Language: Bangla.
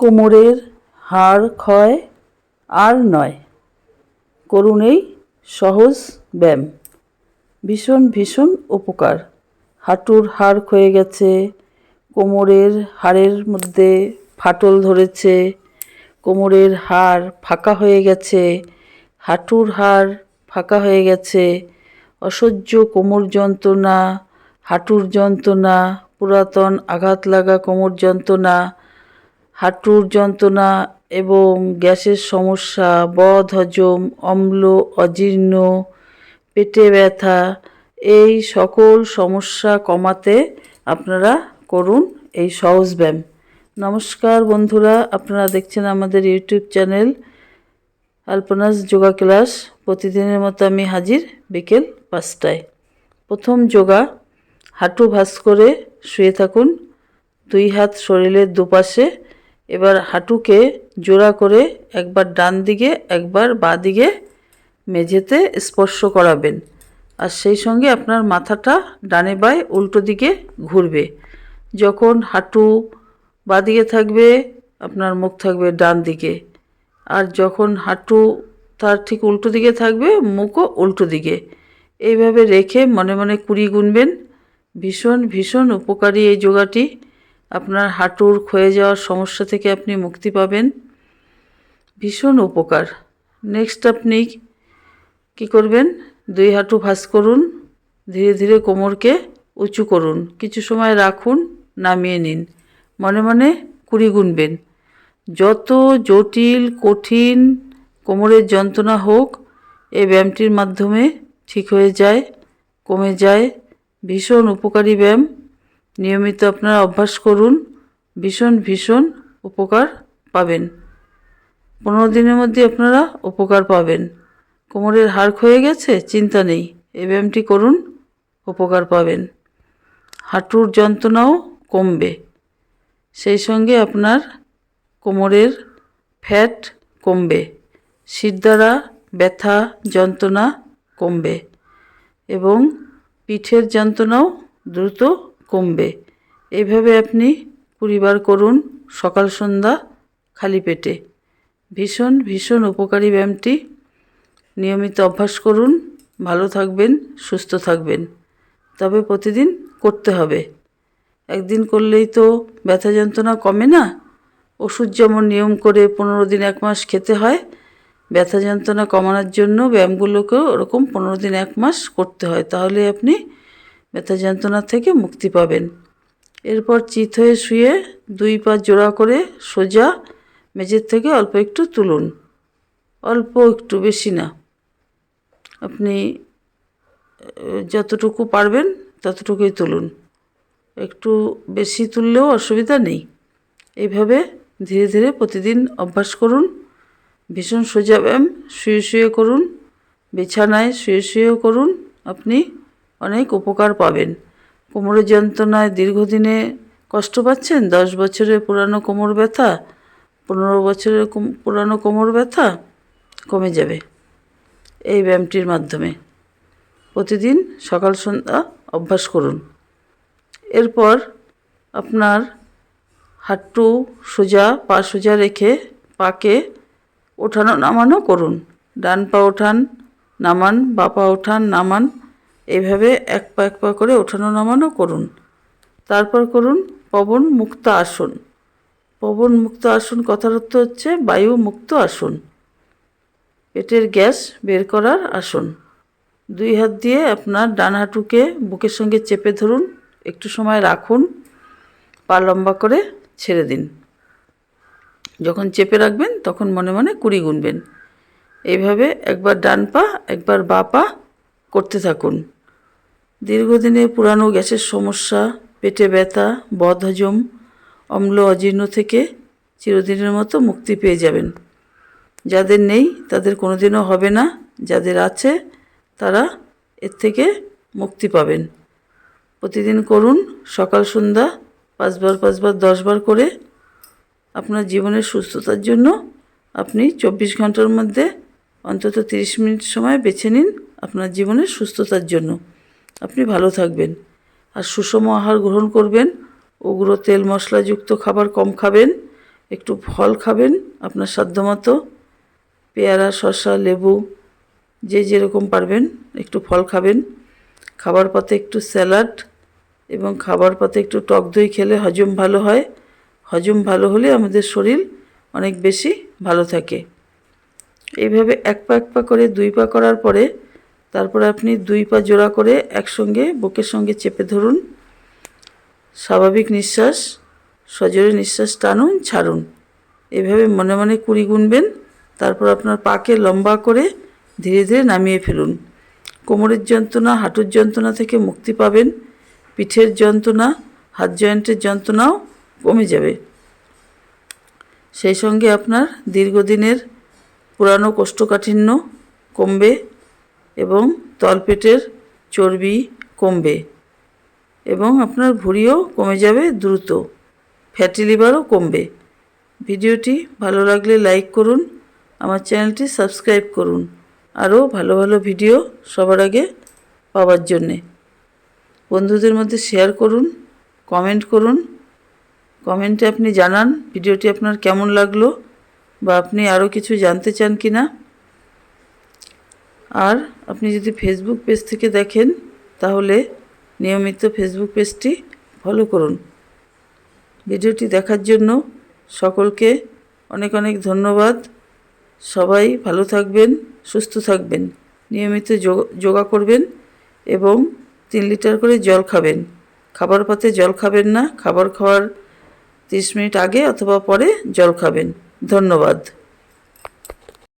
কোমরের হাড় ক্ষয় আর নয়। করুন এই সহজ ব্যায়াম। ভীষণ ভীষণ উপকার। হাঁটুর হাড় ক্ষয়ে গেছে, কোমরের হাড়ের মধ্যে ফাটল ধরেছে, কোমরের হাড় ফাঁকা হয়ে গেছে, হাঁটুর হাড় ফাঁকা হয়ে গেছে, অসহ্য কোমর যন্ত্রণা, হাঁটুর যন্ত্রণা, পুরাতন আঘাত লাগা কোমর যন্ত্রণা হাঁটুর যন্ত্রণা এবং গ্যাসের সমস্যা, বদ, হজম, অম্ল, অজীর্ণ, পেটে ব্যথা, এই সকল সমস্যা কমাতে আপনারা করুন এই সহজ ব্যায়াম। নমস্কার বন্ধুরা, আপনারা দেখছেন আমাদের YouTube channel Alpana's yoga class. প্রতিদিনের মতো আমি হাজির বিকেল পাঁচটায়। প্রথম যোগা, হাঁটু ভাঁজ করে শুয়ে থাকুন, দুই হাত শরীরের দুপাশে এবার হাঁটুকে জোড়া করে একবার ডান দিকে, একবার বাঁ দিকে মেঝেতে স্পর্শ করাবেন। আর সেই সঙ্গে আপনার মাথাটা ডানে বাঁয়ে উল্টো দিকে ঘুরবে। যখন হাঁটু বাঁ দিকে থাকবে, আপনার মুখ থাকবে ডান দিকে। আর যখন হাঁটু তার ঠিক উল্টো দিকে থাকবে, মুখও উল্টো দিকে। এইভাবে রেখে মনে মনে কুড়ি গুনবেন। ভীষণ ভীষণ উপকারী এই যোগাটি। আপনার হাঁটুর ক্ষয়ে যাওয়ার সমস্যা থেকে আপনি মুক্তি পাবেন। ভীষণ উপকার। নেক্সট আপনি কি করবেন? দুই হাঁটু ভাঁজ করুন, ধীরে ধীরে কোমরকে উঁচু করুন। কিছু সময় রাখুন, নামিয়ে নিন। মনে মনে কুড়ি গুনবেন। যত জটিল, কঠিন কোমরের যন্ত্রণা হোক এই ব্যায়ামটির মাধ্যমে ঠিক হয়ে যায়, কমে যায়। ভীষণ উপকারী ব্যায়াম। নিয়মিত আপনারা অভ্যাস করুন, ভীষণ ভীষণ উপকার পাবেন। পনেরো দিনের মধ্যে আপনারা উপকার পাবেন। কোমরের হাড় ক্ষয়ে গেছে, চিন্তা নেই, এই ব্যায়ামটি করুন, উপকার পাবেন। হাঁটুর যন্ত্রণাও কমবে। সেই সঙ্গে আপনার কোমরের ফ্যাট কমবে শীত দ্বারা ব্যথা, যন্ত্রণা কমবে এবং পিঠের যন্ত্রণাও দ্রুত কমবে। এইভাবে আপনি কুড়িবার করুন সকাল, সন্ধ্যা খালি পেটে। ভীষণ ভীষণ উপকারী ব্যায়ামটি। নিয়মিত অভ্যাস করুন, ভালো থাকবেন, সুস্থ থাকবেন। তবে প্রতিদিন করতে হবে। একদিন করলেই তো ব্যথা যন্ত্রণা কমে না? ওষুধ যেমন নিয়ম করে পনেরো দিন এক মাস খেতে হয়, ব্যথা যন্ত্রণা কমানোর জন্য ব্যায়ামগুলোকেও ওরকম পনেরো দিন এক মাস করতে হয়। তাহলে আপনি ব্যথা যন্ত্রণা থেকে মুক্তি পাবেন। এরপর চিত হয়ে শুয়ে দুই পা জোড়া করে সোজা মেঝের থেকে অল্প একটু তুলুন। অল্প একটু, বেশি না। আপনি যতটুকু পারবেন ততটুকুই তুলুন। একটু বেশি তুললেও অসুবিধা নেই। এইভাবে ধীরে ধীরে প্রতিদিন অভ্যাস করুন। ভীষণ সোজা ব্যায়াম শুয়ে শুয়ে করুন। বিছানায় শুয়ে শুয়েও করুন। আপনি অনেক উপকার পাবেন। কোমরের যন্ত্রণায় দীর্ঘদিনে কষ্ট পাচ্ছেন? দশ বছরের পুরানো কোমর ব্যথা? পনেরো বছরের পুরানো কোমর ব্যথা? কমে যাবে এই ব্যায়ামটির মাধ্যমে। প্রতিদিন সকাল, সন্ধ্যা অভ্যাস করুন। এরপর আপনার হাঁটু সোজা, পা সোজা রেখে পাকে ওঠানো নামানো করুন। ডান পা ওঠান, নামান, বা পা ওঠান, নামান এইভাবে এক পা এক পা করে ওঠানো নামানো করুন। তারপর করুন পবন মুক্ত আসন। পবন মুক্ত আসন কথার অর্থ হচ্ছে বায়ু মুক্ত আসন। পেটের গ্যাস বের করার আসন। দুই হাত দিয়ে আপনার ডান হাঁটুকে বুকের সঙ্গে চেপে ধরুন, একটু সময় রাখুন, পা লম্বা করে ছেড়ে দিন। যখন চেপে রাখবেন তখন মনে মনে কুড়ি গুনবেন। এইভাবে একবার ডান পা, একবার বা পা করতে থাকুন। দীর্ঘদিনে পুরানো গ্যাসের সমস্যা, পেটে ব্যথা, বদহজম, অম্ল অজীর্ণ থেকে চিরদিনের মতো মুক্তি পেয়ে যাবেন। যাদের নেই, তাদের কোনোদিনও হবে না। যাদের আছে, তারা এর থেকে মুক্তি পাবেন। প্রতিদিন করুন সকাল, সন্ধ্যা পাঁচবার পাঁচবার, দশবার করে। আপনার জীবনের সুস্থতার জন্য আপনি চব্বিশ ঘণ্টার মধ্যে অন্তত তিরিশ মিনিট সময় বেছে নিন আপনার জীবনের সুস্থতার জন্য। আপনি ভালো থাকবেন। আর সুষম আহার গ্রহণ করবেন উগ্র তেল মশলাযুক্ত খাবার কম খাবেন, একটু ফল খাবেন আপনার সাধ্যমতো, পেয়ারা, শসা, লেবু, যে যেরকম পারবেন একটু ফল খাবেন। খাবার পাতে একটু স্যালাড এবং খাবার পাতে একটু টক দই খেলে হজম ভালো হয়। হজম ভালো হলে আমাদের শরীর অনেক বেশি ভালো থাকে। এইভাবে এক পা এক পা করে দুই পা করার পরে তারপরে আপনি দুই পা জোড়া করে একসঙ্গে বুকের সঙ্গে চেপে ধরুন। স্বাভাবিক নিঃশ্বাস, সজোরে নিঃশ্বাস টানুন, ছাড়ুন। এভাবে মনে মনে কুড়ি গুনবেন, তারপর আপনার পাকে লম্বা করে ধীরে ধীরে নামিয়ে ফেলুন। কোমরের যন্ত্রণা, হাঁটুর যন্ত্রণা থেকে মুক্তি পাবেন। পিঠের যন্ত্রণা, হাত জয়েন্টের যন্ত্রণাও কমে যাবে। সেই সঙ্গে আপনার দীর্ঘদিনের পুরানো কোষ্ঠকাঠিন্য কমবে। এবং তলপেটের চর্বি কমবে এবং আপনার ভুঁড়িও কমে যাবে দ্রুত। ফ্যাটি লিভারও কমবে। ভিডিওটি ভালো লাগলে লাইক করুন, আমার চ্যানেলটি সাবস্ক্রাইব করুন। আরও ভালো ভালো ভিডিও সবার আগে পাওয়ার জন্যে। বন্ধুদের মধ্যে শেয়ার করুন, কমেন্ট করুন। কমেন্টে আপনি জানান ভিডিওটি আপনার কেমন লাগল বা আপনি আরও কিছু জানতে চান কি না আর আপনি যদি ফেসবুক পেজ থেকে দেখেন, তাহলে নিয়মিত ফেসবুক পেজটি ফলো করুন। ভিডিওটি দেখার জন্য সকলকে অনেক অনেক ধন্যবাদ। সবাই ভালো থাকবেন, সুস্থ থাকবেন, নিয়মিত যোগ- করবেন এবং তিন লিটার করে জল খাবেন। খাবার পাতে জল খাবেন না, খাবার খাওয়ার তিরিশ মিনিট আগে অথবা পরে জল খাবেন। ধন্যবাদ।